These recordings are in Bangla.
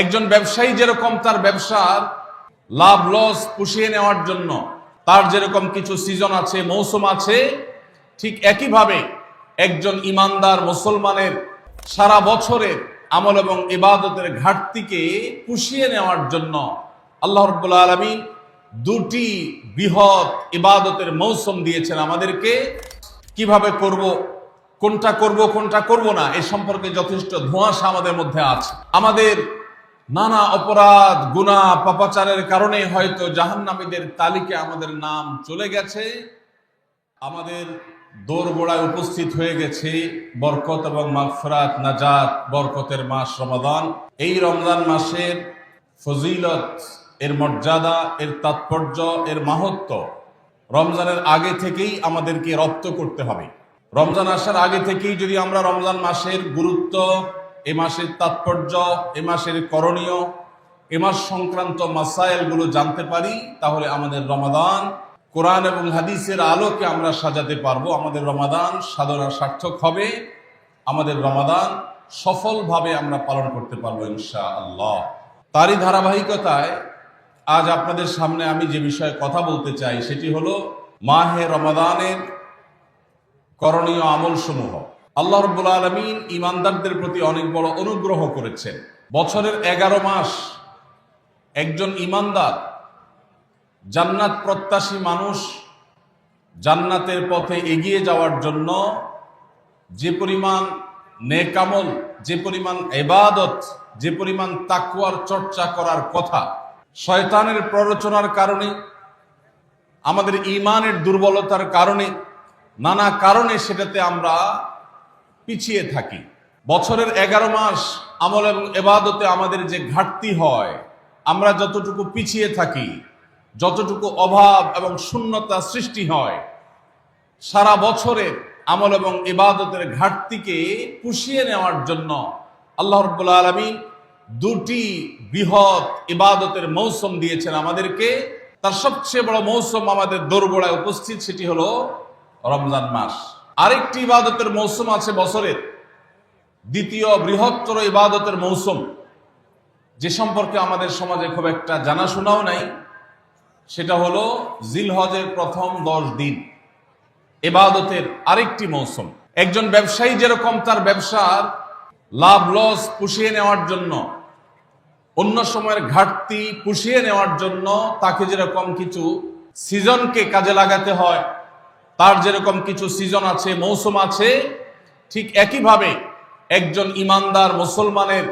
একজন ব্যবসায়ী যেরকম তার ব্যবসার লাভ, লস পুষিয়ে নেওয়ার জন্য তার যেরকম কিছু সিজন আছে, মৌসুম আছে, ঠিক একইভাবে একজন ইমানদার মুসলমানের সারা বছরের আমল এবং ইবাদতের ঘাটতিকে পুষিয়ে নেওয়ার জন্য আল্লাহ রব্বুল আলমী দুটি বৃহৎ ইবাদতের মৌসুম দিয়েছেন আমাদেরকে। কীভাবে করব, কোনটা করব কোনটা করব না, এ সম্পর্কে যথেষ্ট ধোঁয়াশা আমাদের মধ্যে আছে। আমাদের নানা অপরাধ গুনাহ পাপাচারের কারণে হয়তো জাহান্নামীদের তালিকে আমাদের নাম চলে গেছে, আমাদের দোরগোড়ায় উপস্থিত হয়ে গেছে বরকত এবং মাগফরাত, নাজাত, বরকতের মাস রমাদান। এই রমজান মাসের ফজিলত, এর মর্যাদা, এর তাৎপর্য, এর মাহাত্ম রমজানের আগে থেকেই আমাদেরকে রপ্ত করতে হবে। রমজান আসার আগে থেকেই যদি আমরা রমজান মাসের গুরুত্ব এ মাসের তাৎপর্য, এ মাসের করণীয়, এ মাস সংক্রান্ত মাসাইলগুলো জানতে পারি, তাহলে আমাদের রমাদান, কোরআন এবং হাদিসের আলোকে আমরা সাজাতে পারব। আমাদের রমাদান সাধনা সার্থক হবে। আমাদের রমাদান সফলভাবে আমরা পালন করতে পারব ইনশা আল্লাহ তারই ধারাবাহিকতায় আজ আপনাদের সামনে আমি যে বিষয়ে কথা বলতে চাই, সেটি হলো মাহে রমাদানের করণীয় আমল সমূহ আল্লাহ রব্বুল আলমিন ইমানদারদের প্রতি অনেক বড় অনুগ্রহ করেছেন। বছরের এগারো মাস একজন ইমানদার জান্নাত প্রত্যাশী মানুষ জান্নাতের পথে এগিয়ে যাওয়ার জন্য যে পরিমাণ নেকামল যে পরিমাণ এবাদত যে পরিমাণ তাকুয়ার চর্চা করার কথা শয়তানের প্ররোচনার কারণে, আমাদের ইমানের দুর্বলতার কারণে, নানা কারণে সেটাতে আমরা পিছিয়ে থাকি। বছরের এগারো মাস আমল এবং এবাদতে আমাদের যে ঘাটতি হয়, আমরা যতটুকু পিছিয়ে থাকি, যতটুকু অভাব এবং শূন্যতা সৃষ্টি হয়, সারা বছরের আমল এবং ইবাদতের ঘাটতিকে পুষিয়ে নেওয়ার জন্য আল্লাহ রব্বুল আলমী দুটি বৃহৎ ইবাদতের মৌসুম দিয়েছেন আমাদেরকে। তার সবচেয়ে বড় মৌসুম আমাদের দোরগোড়ায় উপস্থিত, সেটি হলো রমজান মাস। আরেকটি ইবাদতের মৌসুম আছে বছরের। দ্বিতীয় বৃহত্তর ইবাদতের মৌসুম। যে সম্পর্কে আমাদের সমাজে খুব একটা জানাশোনাও নাই, সেটা হলো জিলহজের প্রথম দশ দিন। এবাদতের আরেকটি মৌসুম। একজন ব্যবসায়ী যেরকম তার ব্যবসার লাভ লস পুষিয়ে নেওয়ার জন্য, অন্য সময়ের ঘাটতি পুষিয়ে নেওয়ার জন্য তাকে যেরকম কিছু সিজনকে কাজে লাগাতে হয় তার যেরকম কিছু সিজন আছে, মৌসুম আছে, ঠিক একইভাবে একজন ইমানদার মুসলমানের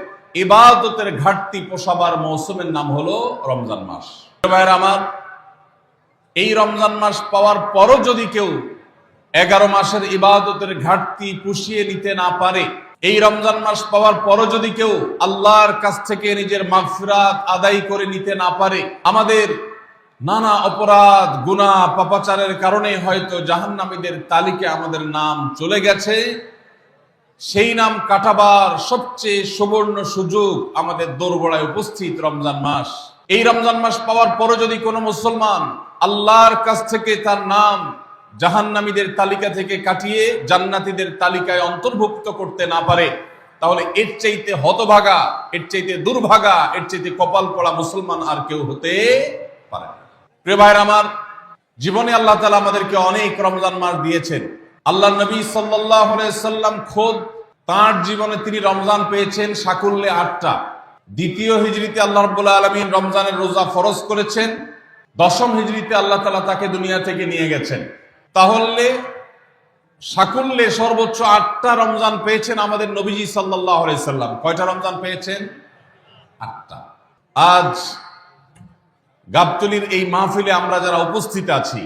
ইবাদতের ঘাটতি পোষাবার মৌসুমের নাম হলো রমজান মাস। ভাইয়ের আমার, এই রমজান মাস পাওয়ার পরও যদি কেউ এগারো মাসের ইবাদতের ঘাটতি পুষিয়ে নিতে না পারে, এই রমজান মাস পাওয়ার পরও যদি কেউ আল্লাহর কাছ থেকে নিজের মাগফিরাত আদায় করে নিতে না পারে, আমাদের নানা অপরাধ গুনাহ পাপাচারের কারণে হয়তো জাহান্নামীদের তালিকে আমাদের নাম চলে গেছে। সেই নাম কাটাবার সবচেয়ে সুবর্ণ সুযোগ আমাদের দোরগোড়ায় উপস্থিত রমজান মাস। এই রমজান মাস পাওয়ার পরও যদি কোনো মুসলমান আল্লাহর কাছ থেকে তার নাম জাহান্নামীদের তালিকা থেকে কাটিয়ে জান্নাতীদের তালিকায় অন্তর্ভুক্ত করতে না পারে, তাহলে এর চাইতে হতভাগা, এর চাইতে দুর্ভাগা, এর চাইতে কপাল পড়া মুসলমান আর কেউ হতে পারে না। প্রিয় ভাইয়ের আমার, জীবনে আল্লাহ তালা আমাদেরকে অনেক রমজান মাস দিয়েছেন। আল্লাহ নবী সাল্লাহ সাল্লাম খোদ তার জীবনে তিনি রমজান পেয়েছেন সাকুল্যে আটটা। দ্বিতীয় হিজড়িতে আল্লাহ রব্বুল্লাহ আলমিন রমজানের রোজা ফরজ করেছেন। দশম হিজড়িতে আল্লাহ তালা তাকে দুনিয়া থেকে নিয়ে গেছেন। তাহলে সাকুল্যে সর্বোচ্চ আটটা রমজান পেয়েছেন আমাদের নবীজি সাল্লাহ সাল্লাম। কয়টা রমজান পেয়েছেন? আটটা। আজ গাবতলির এই মাহফিলে আমরা যারা উপস্থিত আছি,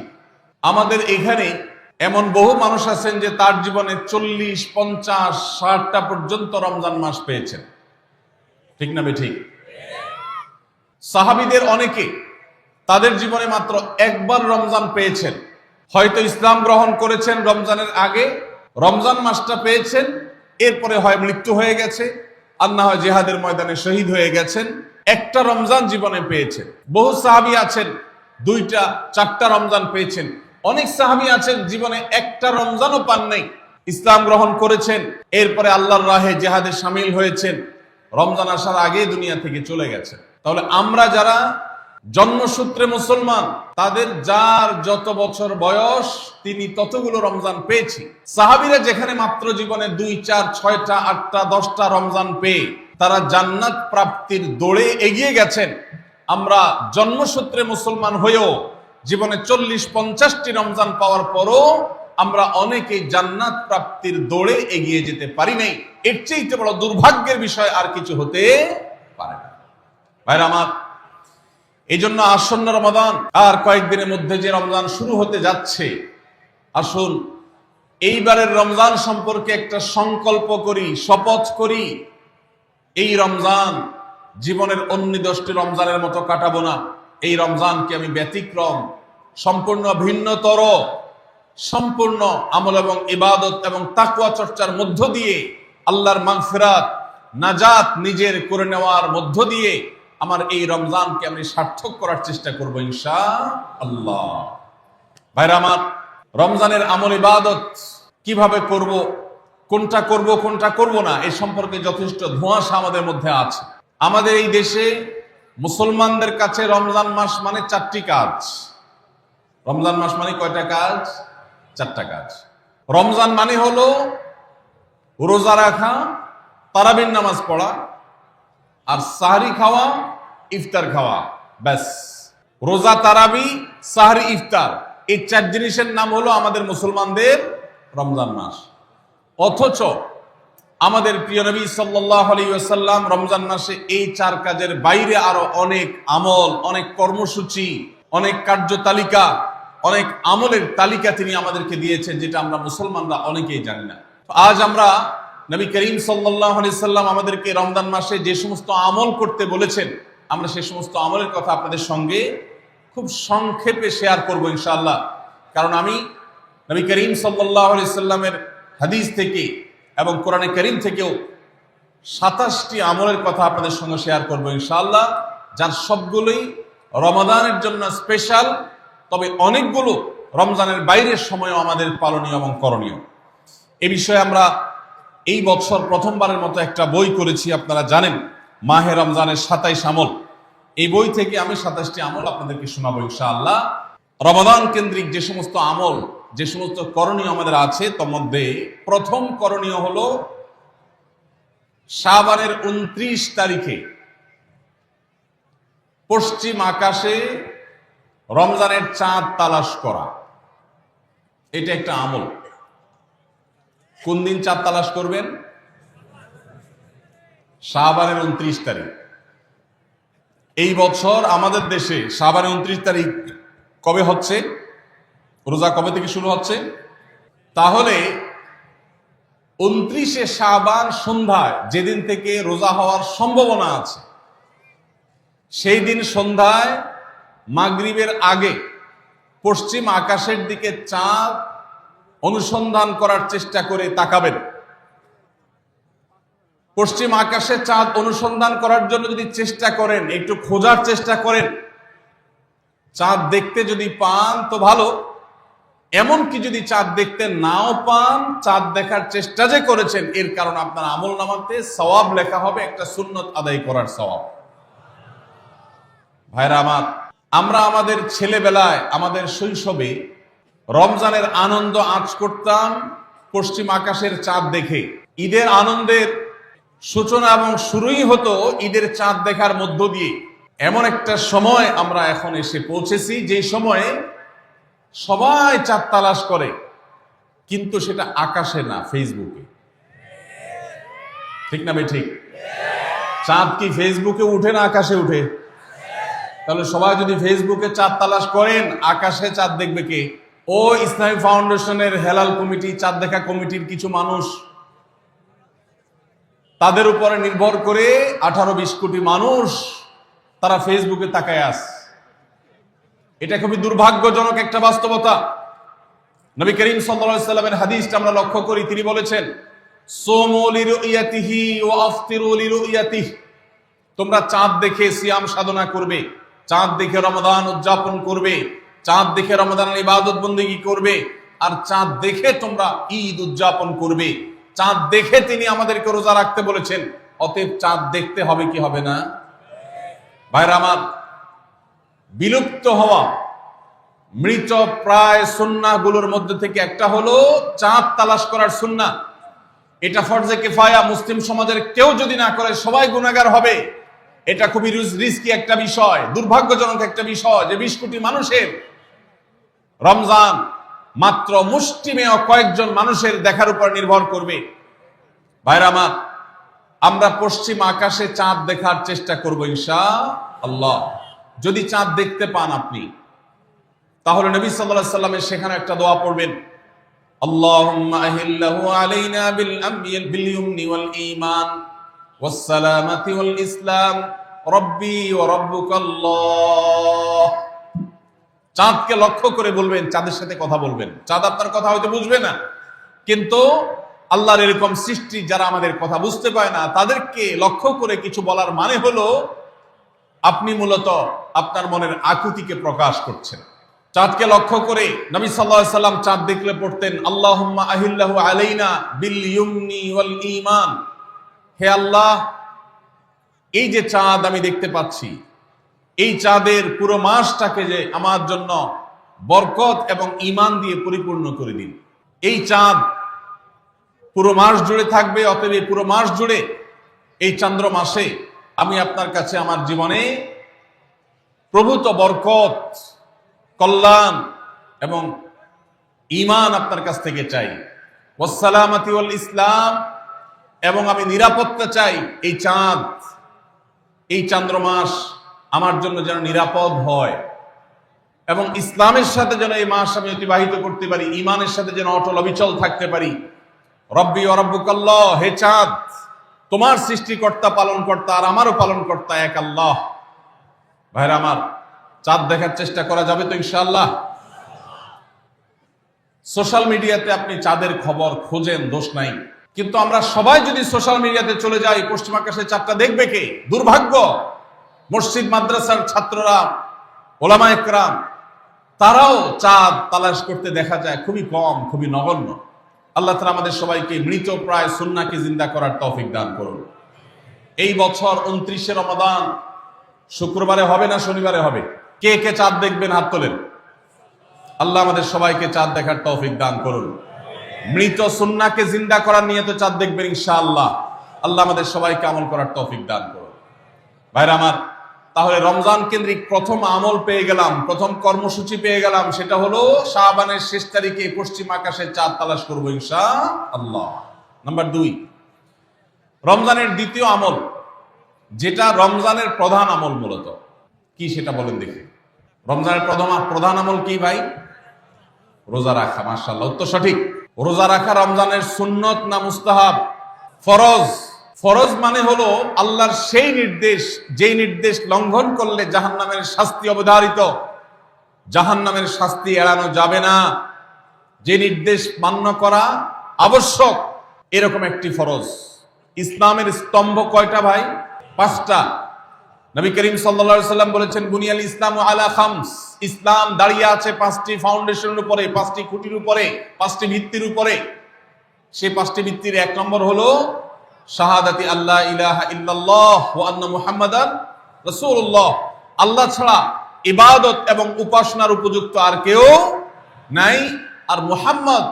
আমাদের এখানে এমন বহু মানুষ আছেন যে তার জীবনে চল্লিশ, পঞ্চাশ, ষাটটা পর্যন্ত রমজান মাস পেয়েছেন। ঠিক না ঠিক সাহাবিদের অনেকে তাদের জীবনে মাত্র একবার রমজান পেয়েছেন। হয়তো ইসলাম গ্রহণ করেছেন রমজানের আগে, রমজান মাসটা পেয়েছেন, এরপরে হয় মৃত্যু হয়ে গেছে, আর না হয় জেহাদের ময়দানে শহীদ হয়ে গেছেন। একটা রমজান জীবনে পেয়েছেন। বহু সাহাবি আছেন, দুইটা, চারটা রমজান পেয়েছেন। অনেক সাহাবি আছেন, জীবনে একটা রমজানও পান নাই। ইসলাম গ্রহণ করেছেন, এরপরে আল্লাহর রাহে জেহাদে সামিল হয়েছেন। রমজান আসার আগে দুনিয়া থেকে চলে গেছে তাহলে আমরা যারা জন্মসূত্রে মুসলমান, তাদের যার যত বছর বয়স, তিনি ততগুলো রমজান পেয়েছি। সাহাবিরা যেখানে মাত্র জীবনে দুই, চার, ছয়টা, আটটা, দশটা রমজান পেয়ে তারা জান্নাত প্রাপ্তির দৌড়ে এগিয়ে গেছেন। আমরা জন্মসূত্রে মুসলমান হয়েও জীবনে চল্লিশ পঞ্চাশটি রমজান পাওয়ার পরও আমরা অনেকেই জান্নাত প্রাপ্তির দৌড়ে এগিয়ে যেতে পারি নাই। এর চেয়ে বড় দুর্ভাগ্যের বিষয় আর কিছু হতে পারে না। ভাইরা আমার এই জন্য আসন্ন রমাদান আর কয়েকদিনের মধ্যে যে রমজান শুরু হতে যাচ্ছে, আসুন এইবারের রমজান সম্পর্কে একটা সংকল্প করি, শপথ করি এই রমজান জীবনের অন্য দশটি রমজানের মতো কাটাবো না। এই রমজানকে আমি ব্যতিক্রম, সম্পূর্ণ ভিন্নতর, সম্পূর্ণ আমল এবং ইবাদত এবং তাকুয়া চর্চার মধ্য দিয়ে আল্লাহর মাগফিরাত, নাজাত নিজের করে নেওয়ার মধ্য দিয়ে আমার এই রমজানকে আমি সার্থক করার চেষ্টা করব ইনশা আল্লাহ ভাইরা আমার, রমজানের আমল ইবাদত কীভাবে করব কোনটা করব কোনটা করব না এই সম্পর্কে যথেষ্ট ধোঁয়াশা আমাদের মধ্যে আছে। আমাদের এই দেশে মুসলমানদের কাছে রমজান মাস মানে চারটি কাজ। রমজান মাস মানে কয়টা কাজ? চারটা কাজ। রমজান মানে হলো রোজা রাখা তারাবিন নামাজ পড়া আর সাহারি খাওয়া, ইফতার খাওয়া, ব্যাস। রোজা, তারাবি, সাহারি, ইফতার, এই চার জিনিসের নাম হলো আমাদের মুসলমানদের রমজান মাস। অথচ আমাদের প্রিয় নবী সাল্লাহ আলাইসাল্লাম রমজান মাসে এই চার কাজের বাইরে আরও অনেক আমল, অনেক কর্মসূচি, অনেক কার্যতালিকা অনেক আমলের তালিকা তিনি আমাদেরকে দিয়েছেন, যেটা আমরা মুসলমানরা অনেকেই জানি না। আজ আমরা নবী করিম সাল্লাহ সাল্লাম আমাদেরকে রমজান মাসে যে সমস্ত আমল করতে বলেছেন, আমরা সে সমস্ত আমলের কথা আপনাদের সঙ্গে খুব সংক্ষেপে শেয়ার করব ইনশাআল্লাহ। কারণ আমি নবী করিম সাল্লাহ সাল্লামের হাদিস থেকে এবং কোরআনে করিম থেকেও সাতাশটি আমলের কথা আপনাদের সঙ্গে শেয়ার করব ইনশাআল্লাহ, যার সবগুলোই রমাদানের জন্য স্পেশাল তবে অনেকগুলো রমজানের বাইরের সময়ও আমাদের পালনীয় এবং করণীয়। এ বিষয়ে আমরা এই বছর প্রথমবারের মতো একটা বই করেছি, আপনারা জানেন, মাহে রমজানের সাতাইশ আমল। এই বই থেকে আমি সাতাশটি আমল আপনাদেরকে শোনাবো ইনশাআল্লাহ। রমাদান কেন্দ্রিক যে সমস্ত আমল যে সমস্ত করণীয় আমাদের আছে তার মধ্যে প্রথম করণীয় হলো শাবানের উনত্রিশ তারিখে পশ্চিম আকাশে রমজানের চাঁদ তালাশ করা। এটা একটা আমল। কোন দিন চাঁদ তালাশ করবেন? শাহবানের উনত্রিশ তারিখ। এই বছর আমাদের দেশে শাহবানের উনত্রিশ তারিখ কবে হচ্ছে? রোজা কবে থেকে শুরু হচ্ছে? তাহলে উনত্রিশে শাহবান সন্ধ্যায় যেদিন থেকে রোজা হওয়ার সম্ভাবনা আছে, সেই দিন সন্ধ্যায় মাগরিবের আগে পশ্চিম আকাশের দিকে চাঁদ অনুসন্ধান করার চেষ্টা করে তাকাবেন। পশ্চিম আকাশে চাঁদ অনুসন্ধান করার জন্য যদি চেষ্টা করেন, একটু খোঁজার চেষ্টা করেন, চাঁদ দেখতে যদি পান তো ভালো। এমনকি যদি চাঁদ দেখতে নাও পান, চাঁদ দেখার চেষ্টা যে করেছেন, এর কারণ আপনার আমল নামাতে সওয়াব লেখা হবে, একটা সুন্নত আদায় করার সওয়াব। ভাইরা আমার, আমরা আমাদের ছেলেবেলায়, আমাদের শৈশবে রমজানের আনন্দ আঁচ করতাম পশ্চিম আকাশের চাঁদ দেখে। ঈদের আনন্দের সূচনা এবং শুরুই হতো ঈদের চাঁদ দেখার মধ্য দিয়ে। এমন একটা সময় আমরা এখন এসে পৌঁছেছি, যে সময়ে সবাই চাঁদ তালাশ করে, কিন্তু সেটা আকাশে না, ফেসবুকে। ঠিক না ঠিক? চাঁদ কি ফেসবুকে উঠে না আকাশে উঠে? তাহলে সবাই যদি ফেসবুকে চাঁদ তালাশ করেন, আকাশে চাঁদ দেখবে কে? ও ইসলামী ফাউন্ডেশনের হেলাল কমিটি, চাঁদ দেখা কমিটির কিছু মানুষ। তাদের উপরে নির্ভর করে আঠারো বিশ কোটি মানুষ তারা ফেসবুকে তাকায় আস এটা খুবই দুর্ভাগ্যজনক একটা বাস্তবতা। নবী করিম সাল্লামের হাদিসটা আমরা লক্ষ্য করি, তিনি বলেছেন তোমরা চাঁদ দেখে সিয়াম সাধনা করবে, চাঁদ দেখে রমদান উদযাপন করবে, চাঁদ দেখে রমাদানের ইবাদত বন্দেগী করবে, আর চাঁদ দেখে তোমরা ঈদ উদযাপন করবে। চাঁদ দেখে তিনি আমাদেরকে রোজা রাখতে বলেছেন, অতএব চাঁদ দেখতে হবে কি হবে না? ভাইরা আমার বিলুপ্ত হওয়া। মৃত প্রায় সুন্নাগুলোর মধ্যে থেকে একটা হলো চাঁদ তালাশ করার সুন্না এটা ফরজে কেফায়া, মুসলিম সমাজের কেউ যদি না করে, সবাই গুণাগার হবে। এটা খুবই রিস্কি একটা বিষয়, দুর্ভাগ্যজনক একটা বিষয় যে বিশ কোটি মানুষের রমজান মাত্র মুষ্টিমেয় কয়েকজন মানুষের দেখার উপর নির্ভর করবে। ভাইরা আমার, আমরা পশ্চিম আকাশে চাঁদ দেখার চেষ্টা করব ইনশা আল্লাহ। যদি চাঁদ দেখতে পান আপনি তাহলে নবী সাল্লাল্লাহু সাল্লামের সেখানে একটা দোয়া পড়বেন اللهم أهله علينا بالأمن باليمن والإيمان والسلامة والإسلام ربي وربك الله চাঁদকে লক্ষ্য করে বলবেন চাঁদের সাথে কথা বলবেন চাঁদ আপনার কথা হয়তো বুঝবে না কিন্তু আল্লাহর এরকম সৃষ্টি যারা আমাদের কথা বুঝতে পায় না তাদেরকে লক্ষ্য করে কিছু বলার মানে হলো আপনি মূলত আপনার মনের আকুতিকে প্রকাশ করছেন। চাঁদকে লক্ষ্য করে নবী আলাইহি সাল্লাম চাঁদ দেখলে পড়তেন, আল্লাহুম্মা আহিল্লাহু আলাইনা বিল ইউমনি ওয়াল ঈমান। হে আল্লাহ, এই যে চাঁদ আমি দেখতে পাচ্ছি, এই চাঁদের পুরো মাসটাকে যে আমার জন্য বরকত এবং ইমান দিয়ে পরিপূর্ণ করে দিন। এই চাঁদ পুরো মাস জুড়ে থাকবে, অতএব পুরো মাস জুড়ে, এই চন্দ্র মাসে আমি আপনার কাছে আমার জীবনে প্রভূত বরকত, কল্যাণ এবং ইমান আপনার কাছ থেকে চাই। ওসালামাতি ইসলাম এবং আমি নিরাপত্তা চাই এই চাঁদ, এই চান্দ্রমাস আমার জন্য যেন নিরাপদ হয় এবং ইসলামের সাথে যেন এই মাস আমি অতিবাহিত করতে পারি ইমানের সাথে যেন অটল অবিচল থাকতে পারি। রব্বি অরব্বুকাল্লাহ হে চাঁদ তোমার সৃষ্টিকর্তা পালন কর্তা আর আমারও পালন কর্তা এক আল্লাহ। ভাইরা আমার, চাঁদ দেখার চেষ্টা করা যাবে তো ইনশাআল্লাহ? সোশ্যাল মিডিয়াতে আপনি চাঁদের খবর খোঁজেন, দোষ নাই। কিন্তু আমরা সবাই যদি সোশ্যাল মিডিয়াতে চলে যাই, পশ্চিম আকাশে চাঁদটা দেখবে কে? দুর্ভাগ্য। মসজিদ, মাদ্রাসার ছাত্ররা, ওলামা একরাম, তারাও চাঁদ তালাশ করতে দেখা যায় খুবই কম, খুবই নগণ্য। আল্লাহ তালা আমাদের সবাইকে মৃত প্রায় সুন্নাকে জিন্দা করার তৌফিক দান করুন। এই বছর উনত্রিশে রমাদান, শুক্রবারে হবে না শনিবারে হবে? কে কে চাঁদ দেখবেন হাত তোলেন। আল্লাহ আমাদের সবাইকে চাঁদ দেখার তৌফিক দান করুন। মৃত সুন্নাকে জিন্দা করার নিয়ে তো চাঁদ দেখবেন ইনশাআল্লাহ। আল্লাহ আমাদের সবাইকে আমল করার তৌফিক দান করুন। ভাইরা আমার তাহলে রমজান কেন্দ্রিক প্রথম আমল পেয়ে গেলাম, প্রথম কর্মসূচি পেয়ে গেলাম, সেটা হলো শাহবানের শেষ তারিখে পশ্চিম আকাশে চাঁদ তালাশ করব ইনশা আল্লাহ নাম্বার দুই, রমজানের দ্বিতীয় আমল, যেটা রমজানের প্রধান আমল মূলত। কি সেটা বলেন দেখি। রমজানের প্রথম প্রধান আমল কি ভাই? রোজা রাখা মার্শাল্লাহ উত্তর সঠিক। রোজা রাখা রমজানের সুন্নত না মুস্তাহাব? ফরজ। ফরজ মানে হলো আল্লাহর সেই নির্দেশ, যেই নির্দেশ লঙ্ঘন করলে জাহান্নামের শাস্তি অবধারিত। জাহান্নামের শাস্তি এড়ানো যাবে না। যে নির্দেশ মান্য করা আবশ্যক, এরকম একটি ফরজ। ইসলামের স্তম্ভ কয়টা ভাই? পাঁচটা। নবী করিম সাল্লা সাল্লাম বলেছেন, বুনিয়াল ইসলাম ও আলা খামস। ইসলাম দাঁড়িয়ে আছে পাঁচটি ফাউন্ডেশনের উপরে, পাঁচটি খুঁটির উপরে, পাঁচটি ভিত্তির উপরে। সেই পাঁচটি ভিত্তির এক নম্বর হলো শাহাদাতি আল্লাহ ইলাহা ইল্লাল্লাহ ও আন্না মুহাম্মাদান রাসূলুল্লাহ। আল্লাহ ছাড়া ইবাদত এবং উপাসনার উপযুক্ত আর কেউ নাই। আর মুহাম্মদ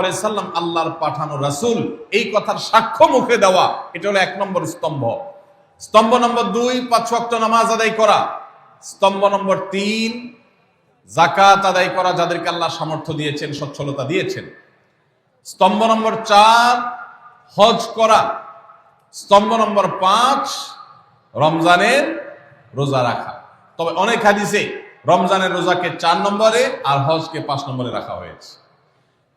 আলাইহি সাল্লাম আল্লাহর পাঠানো রাসূল। এই কথার সাক্ষ্য মুখে দেওয়া, এটা হলো এক নম্বর স্তম্ভ। স্তম্ভ নম্বর দুই, পাঁচ ওয়াক্ত নামাজ আদায় করা। স্তম্ভ নম্বর তিন জাকাত আদায় করা, যাদেরকে আল্লাহ সামর্থ্য দিয়েছেন, সচ্ছলতা দিয়েছেন। স্তম্ভ নম্বর চার হজ করা। স্তম্ভ নম্বর পাঁচ, রমজানের রোজা রাখা। তবে অনেক হাদিসে রমজানের রোজাকে চার নম্বরে আর হজকে পাঁচ নম্বরে রাখা হয়েছে।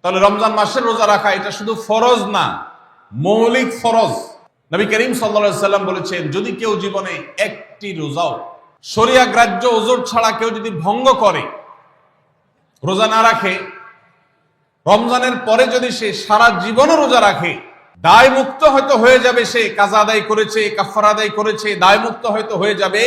তাহলে রমজান মাসের রোজা রাখা এটা শুধু ফরজ না, মৌলিক ফরজ। নবী করিম সাল্লা সাল্লাম বলেছেন, যদি কেউ জীবনে একটি রোজাও, শরিয়া গ্রাহ্য ওজোর ছাড়া কেউ যদি ভঙ্গ করে, রোজা না রাখে, রমজানের পরে যদি সে সারা জীবনও রোজা রাখে দায় মুক্ত হয়তো হয়ে যাবে সে, কাজা আদায় করেছে কাফার আদায় করেছে দায় মুক্ত হয়তো হয়ে যাবে।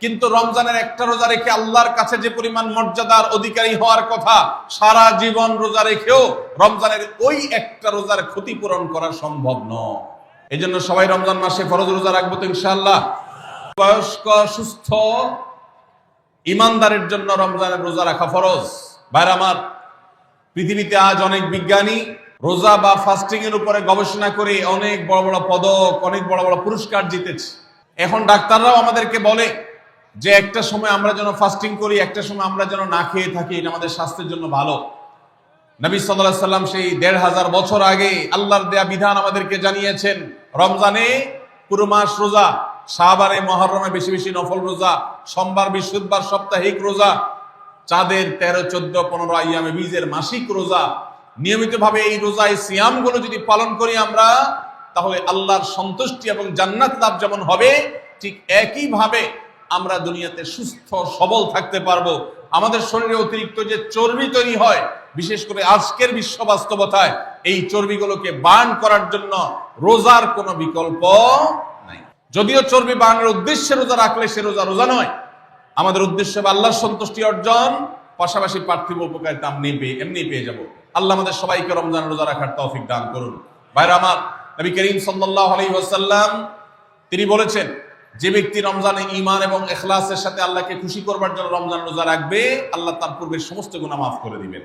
কিন্তু রমজানের একটা রোজা রেখে আল্লাহর কাছে যে পরিমাণ মর্যাদার অধিকারী হওয়ার কথা, সারা জীবন রোজা রেখেও রমজানের ওই একটা রোজার ক্ষতিপূরণ করা সম্ভব নয়। এই জন্য সবাই রমজান মাসে ফরজ রোজা রাখব তো ইনশাআল্লাহ। বয়স্ক, সুস্থ, ইমানদারের জন্য রমজানের রোজা রাখা ফরজ। ভাইরা আমার, পৃথিবীতে আজ অনেক বিজ্ঞানী রোজা বা ফাস্টিং এর উপরে গবেষণা করে অনেক বড় বড় পদক, অনেক বড় বড় পুরস্কার জিতেছে। এখন ডাক্তাররাও আমাদেরকে বলে যে একটা সময় আমরা যেন ফাস্টিং করি, একটা সময় আমরা যেন না খেয়ে থাকি, এটা আমাদের স্বাস্থ্যের জন্য ভালো। নবী সাল্লাল্লাহু সাল্লাম সেই দেড় হাজার বছর আগে আল্লাহর দেয়া বিধান আমাদেরকে জানিয়েছেন, রমজানে পুরো মাস রোজা শাহবারে মহরমে বেশি বেশি নফল রোজা, সোমবার, বৃহস্পতিবার, সাপ্তাহিক রোজা, চাঁদের তেরো, চোদ্দ, পনেরো আইয়ামে বীজের মাসিক রোজা নিয়মিতভাবে এই রোজায় সিয়ামগুলো যদি পালন করি আমরা, তাহলে আল্লাহর সন্তুষ্টি এবং জান্নাত লাভ যেমন হবে, ঠিক একইভাবে আমরা দুনিয়াতে সুস্থ, সবল থাকতে পারব। আমাদের শরীরে অতিরিক্ত যে চর্বি তৈরি হয়, বিশেষ করে আজকের বিশ্ব বাস্তবতায়, এই চর্বিগুলোকে বার্ন করার জন্য রোজার কোনো বিকল্প নাই। যদিও চর্বি বার্নের উদ্দেশ্যে রোজা রাখলে সে রোজা রোজা নয়, আমাদের উদ্দেশ্য আল্লাহর সন্তুষ্টি অর্জন, পাশাপাশি পার্থিব উপকারিতা আমি পেয়ে এমনি পেয়ে যাব। আল্লাহ আমাদের সবাইকে রমজান রোজা রাখার তৌফিক দান করুন। ভাইরা আমার, নবী করিম সাল্লাল্লাহু আলাইহি ওয়াসাল্লাম তিনি বলেছেন, যে ব্যক্তি রমজানে ঈমান এবং ইখলাসের সাথে আল্লাহকে খুশি করবার জন্য রমজান রোজা রাখবে, আল্লাহ তার পূর্বের সমস্ত গুনাহ মাফ করে দিবেন।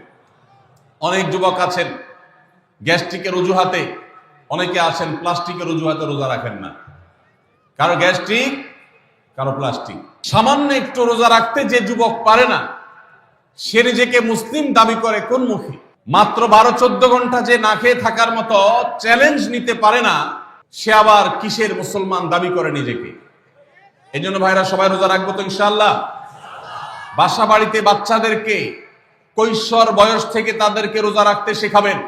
অনেক যুবক আছেন, গ্যাস্ট্রিকের অজুহাতে, অনেকে আছেন, প্লাস্টিকের অজুহাতে রোজা রাখেন না। কারও গ্যাস্ট্রিক, কারও প্লাস্টিক। সামান্য একটু রোজা রাখতে যে যুবক পারে না, সে নিজেকে মুসলিম দাবি করে কোন মুখে? মাত্র বারো, চোদ্দ ঘণ্টা যে না খেয়ে থাকার মতো চ্যালেঞ্জ নিতে পারে না, সে আবার কিসের মুসলমান দাবি করে নিজেকে? এই জন্য ভাইরা, সবাই রোজা রাখব তো ইনশাল্লাহ বাসা বাড়িতে বাচ্চাদেরকে, কৈশোর বয়স থেকে তাদেরকে রোজা রাখতে শেখাবেন।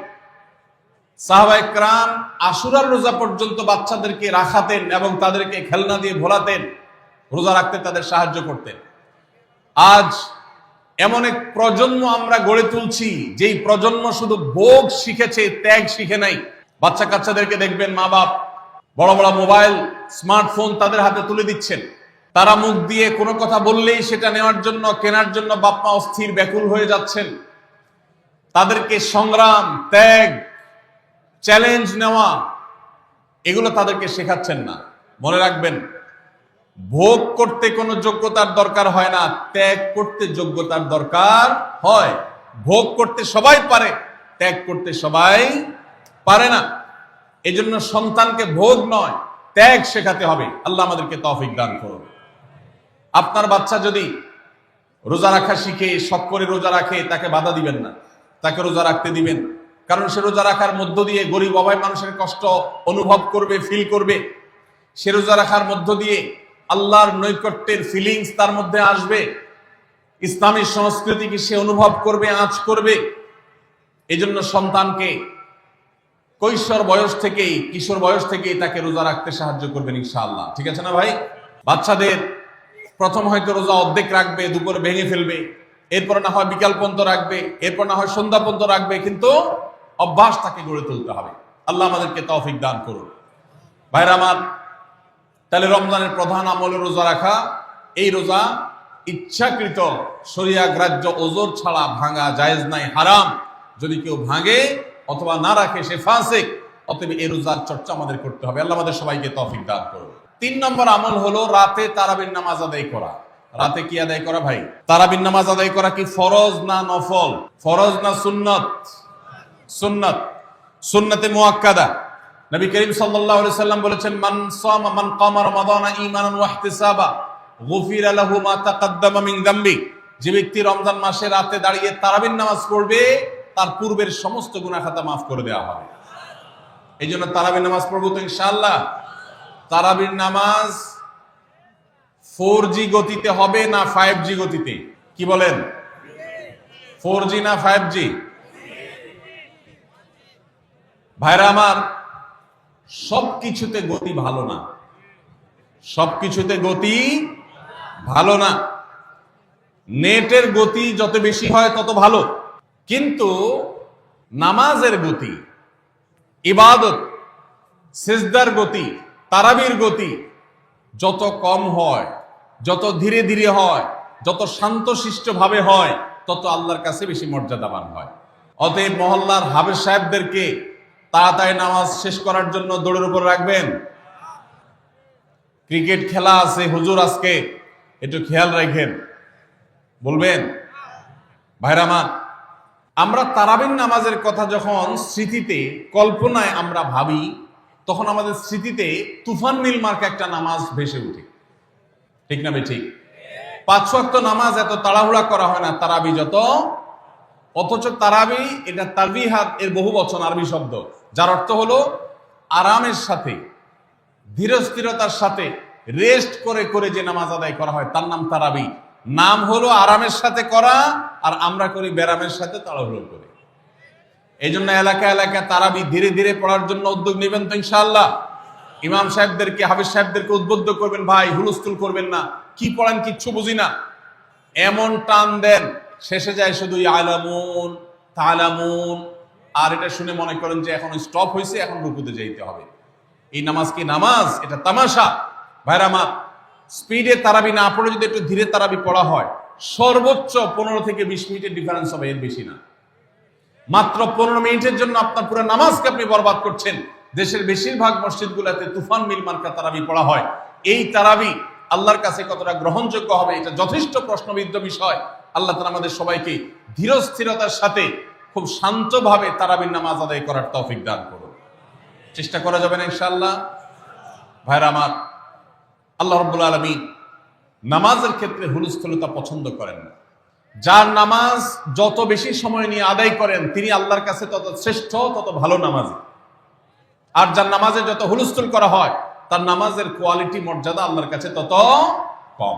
সাহবাইকরাম আশুরার রোজা পর্যন্ত বাচ্চাদেরকে রাখাতেন এবং তাদেরকে খেলনা দিয়ে ভোলাতেন, রোজা রাখতে তাদের সাহায্য করতেন। আজ এমন এক প্রজন্ম আমরা গড়ে তুলছি, যেই প্রজন্ম শুধু ভোগ শিখেছে, ত্যাগ শিখে নাই। বাচ্চা কাচ্চাদেরকে দেখবেন মা বাপ বড় বড় মোবাইল, স্মার্টফোন তাদের হাতে তুলে দিচ্ছেন। তারা মুখ দিয়ে কোনো কথা বললেই সেটা নেওয়ার জন্য, কেনার জন্য বাপ্পা অস্থির, ব্যাকুল হয়ে যাচ্ছেন। তাদেরকে সংগ্রাম, ত্যাগ, চ্যালেঞ্জ নেওয়া, এগুলো তাদেরকে শেখাচ্ছেন না। মনে রাখবেন ভোগ করতে কোনো যোগ্যতার দরকার হয় না, ত্যাগ করতে যোগ্যতার দরকার হয়। ভোগ করতে সবাই পারে, ত্যাগ করতে সবাই পারে না। এজন্য সন্তানকে ভোগ নয়, ত্যাগ শেখাতে হবে। আল্লাহ আমাদেরকে তৌফিক দান করুন। আপনার বাচ্চা যদি রোজা রাখা শিখে, শখ করে রোজা রাখে, তাকে বাধা দিবেন না। তাকে রোজা রাখতে দিবেন। কারণ সে রোজা রাখার মধ্য দিয়ে গরিব অভাব মানুষের কষ্ট অনুভব করবে ফিল করবে। সে রোজা রাখার মধ্য দিয়ে আল্লাহর নৈকট্যের ফিলিংস তার মধ্যে আসবে। ইসলামী সংস্কৃতিকে সে অনুভব করবে, আঁচ করবে? এই জন্য সন্তানকে কৈশোর বয়স থেকেই, কিশোর বয়স থেকেই তাকে রোজা রাখতে সাহায্য করবেন ইনশাআল্লাহ। ঠিক আছে না ভাই? বাচ্চাদের প্রথম হয়তো রোজা অর্ধেক রাখবে, দুপুরে ভেঙে ফেলবে, এরপর না হয় বিকাল পর্যন্ত রাখবে, এরপর না হয় সন্ধ্যা পর্যন্ত রাখবে, কিন্তু অভ্যাস তাকে গড়ে তুলতে হবে। আল্লাহ আমাদেরকে তৌফিক দান করুন। ভাইরা আমার তাহলে রমজানের প্রধান আমল রোজা রাখা। এই রোজা ইচ্ছাকৃত শরিয়া গ্রাহ্য ওজোর ছাড়া ভাঙা জায়েজ নাই, হারাম। যদি কেউ ভাঙে অথবা না রাখে, সে ফাঁসে অতএব এই রোজার চর্চা আমাদের করতে হবে। আল্লাহ আমাদের সবাইকে তৌফিক দান করুন। তিন নম্বর আমল হলো রাতে তারাবির নামাজ আদায় করা। রাতে কি আদায় করা ভাই? তারাবির নামাজ আদায় করা কি ফরজ না নফল? ফরজ না সুন্নত? সুন্নত। সুন্নতে মুআক্কাদা। নবী করিম সাল্লাল্লাহু আলাইহি সাল্লাম বলেছেন, মান সামা মান কামা রমাদানা ঈমানান ওয়া ইহতিসাবা, গুফিরা লাহু মা তাকাদ্দামা মিন যামবি যে ব্যক্তি রমজান মাসে রাতে দাঁড়িয়ে তারাবির নামাজ পড়বে, তার পূর্বের সমস্ত গুনাহ খাতা মাফ করে দেওয়া হবে। এই জন্য তারাবির নামাজ পড়ব তো ইনশাআল্লাহ। তারাবির নামাজ ফোর জি গতিতে হবে না ফাইভ জি গতিতে? কি বলেন? ফোর জি না ফাইভ জি ভাইরা আমার সব কিছুতে গতি ভালো না। সব কিছুতে গতি ভালো না। নেটের গতি যত বেশি হয় তত ভালো। কিন্তু নামাজের গতি, ইবাদত, সেজদার গতি, তারাবির গতি যত কম হয়, যত ধীরে ধীরে হয়, যত শান্তশিষ্ট ভাবে হয়, তত আল্লাহর কাছে বেশি মর্যাদাবান হয়। অতএব মহল্লার হাবের সাহেবদেরকে তাড়াতাড়ি নামাজ শেষ করার জন্য দৌড়ের উপর রাখবেন। ক্রিকেট খেলা আছে, হুজুর আজকে, একটু খেয়াল রাখেন। বলবেন ভাইরামা আমরা তারাবিন নামাজের কথা যখন স্মৃতিতে, কল্পনায় আমরা ভাবি, তখন আমাদের স্মৃতিতে তুফান মিল মার্কা একটা নামাজ ভেসে উঠে। ঠিক না ঠিক পাঁচ ওয়াক্ত নামাজ এত তাড়াহুড়া করা হয় না, তারাবি যত। অথচ তারাবি এটা তারবিহাত এর বহু বচন, আরবি শব্দ। যার অর্থ হলো আরামের সাথে, ধীরস্থিরতার সাথে রেস্ট করে করে যে নামাজ আদায় করা হয়, তার নাম তারাবি। নাম হলো আরামের সাথে করা আর আমরা করি ব্যারামের সাথে তাড়াহুড়ো করে। এই জন্য এলাকা এলাকা তারাবি ধীরে ধীরে পড়ার জন্য উদ্যোগ নেবেন তো ইনশাআল্লাহ। ইমাম সাহেবদেরকে, হাফিজ সাহেবদেরকে উদ্বুদ্ধ করবেন, ভাই, হুলস্থুল করবেন না। কি পড়েন, কিচ্ছু বুঝি না। এমন টান দেন, শেষে যায় শুধু আলামুন তালামুন আর এটা শুনে মনে করেন যে এখন স্টপ হয়েছে এখন রুকুতে যাইতে হবে। এই নামাজ কি নামাজ? এটা তামাশা। ভাইরামাত স্পিডে তারাবি না পড়ে যদি একটু ধীরে তারাবি পড়া হয়, সর্বোচ্চ পনেরো থেকে বিশ মিনিটের ডিফারেন্স হবে, এর বেশি না। মাত্র পনেরো মিনিটের জন্য আপনার পুরো নামাজকে আপনি বরবাদ করছেন। দেশের বেশিরভাগ মসজিদগুলোতে তুফান মিল মার্কা তারাবি পড়া হয়। এই তারাবি আল্লাহর কাছে কতটা গ্রহণযোগ্য হবে, এটা যথেষ্ট প্রশ্নবিদ্ধ বিষয়। আল্লাহ তালা আমাদের সবাইকে ধীরস্থিরতার সাথে খুব শান্তভাবে তারাবির নামাজ আদায় করার তৌফিক দান করুন। চেষ্টা করা যাবে না ইনশাআল্লাহ। ভাইরা আমার, আল্লাহ রব্বুল আলমিন নামাজের ক্ষেত্রে হুলস্থলতা পছন্দ করেন না। যার নামাজ যত বেশি সময় নিয়ে আদায় করেন, তিনি আল্লাহর কাছে তত শ্রেষ্ঠ, তত ভালো নামাজ। আর যার নামাজে যত হুলস্থুল করা হয়, তার নামাজের কোয়ালিটি, মর্যাদা আল্লাহর কাছে তত কম।